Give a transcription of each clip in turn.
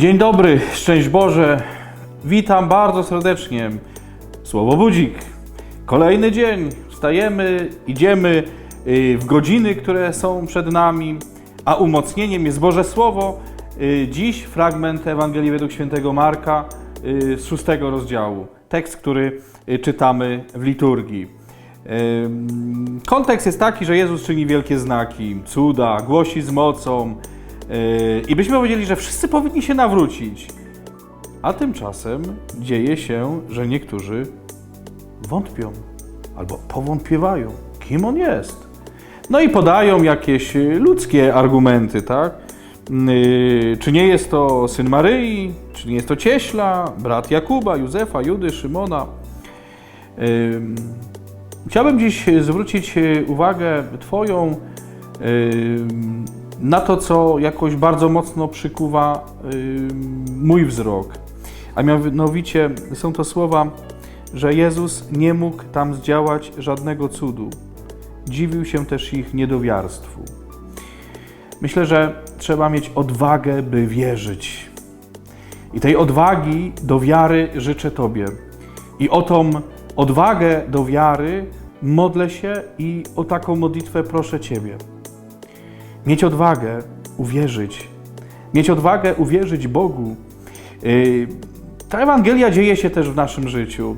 Dzień dobry, szczęść Boże. Witam bardzo serdecznie. Słowo budzik. Kolejny dzień. Wstajemy, idziemy y, w godziny, które są przed nami, a umocnieniem jest Boże Słowo. Y, Dziś fragment Ewangelii według świętego Marka y, z szóstego rozdziału. Tekst, który czytamy w liturgii. Kontekst jest taki, że Jezus czyni wielkie znaki, cuda, głosi z mocą i byśmy powiedzieli, że wszyscy powinni się nawrócić. A tymczasem dzieje się, że niektórzy wątpią albo powątpiewają, kim on jest. No i podają jakieś ludzkie argumenty, tak? Yy, Czy nie jest to syn Maryi, czy nie jest to cieśla, brat Jakuba, Józefa, Judy, Szymona. Ym, Chciałbym dziś zwrócić uwagę Twoją na to, co jakoś bardzo mocno przykuwa mój wzrok. A mianowicie są to słowa, że Jezus nie mógł tam zdziałać żadnego cudu. Dziwił się też ich niedowiarstwu. Myślę, że trzeba mieć odwagę, by wierzyć. I tej odwagi do wiary życzę Tobie. I o tą odwagę do wiary modlę się i o taką modlitwę proszę Ciebie. Mieć odwagę uwierzyć. Mieć odwagę uwierzyć Bogu. Yy, Ta Ewangelia dzieje się też w naszym życiu.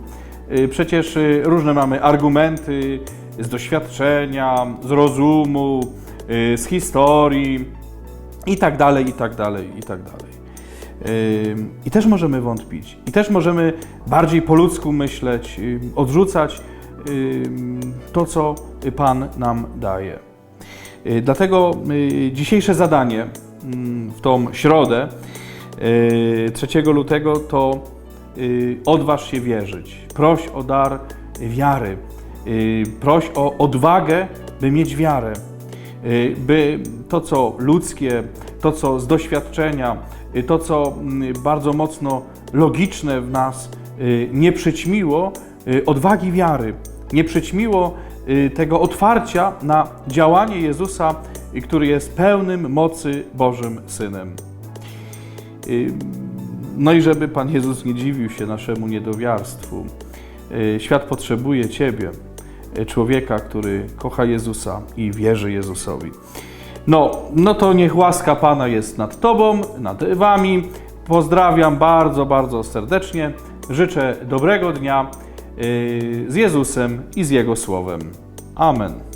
Yy, Przecież yy, różne mamy argumenty z doświadczenia, z rozumu, z historii i tak dalej, i tak dalej, i tak dalej. I też możemy wątpić, i też możemy bardziej po ludzku myśleć, odrzucać to, co Pan nam daje. Y, Dlatego y, dzisiejsze zadanie ym, w tą środę, y, 3 lutego, to y, odważ się wierzyć. Proś o dar wiary. Y, Proś o odwagę, by mieć wiarę y, by to, co ludzkie, to, co z doświadczenia, y, to, co mm, bardzo mocno logiczne w nas, y, nie przyćmiło y, odwagi wiary, nie przyćmiło y, tego otwarcia na działanie Jezusa, y, który jest pełnym mocy Bożym Synem. Y, No i żeby Pan Jezus nie dziwił się naszemu niedowiarstwu. Y, Świat potrzebuje Ciebie, y, człowieka, który kocha Jezusa i wierzy Jezusowi. No, no to niech łaska Pana jest nad Tobą, nad Wami. Pozdrawiam bardzo, bardzo serdecznie. Życzę dobrego dnia y, z Jezusem i z Jego Słowem. Amen.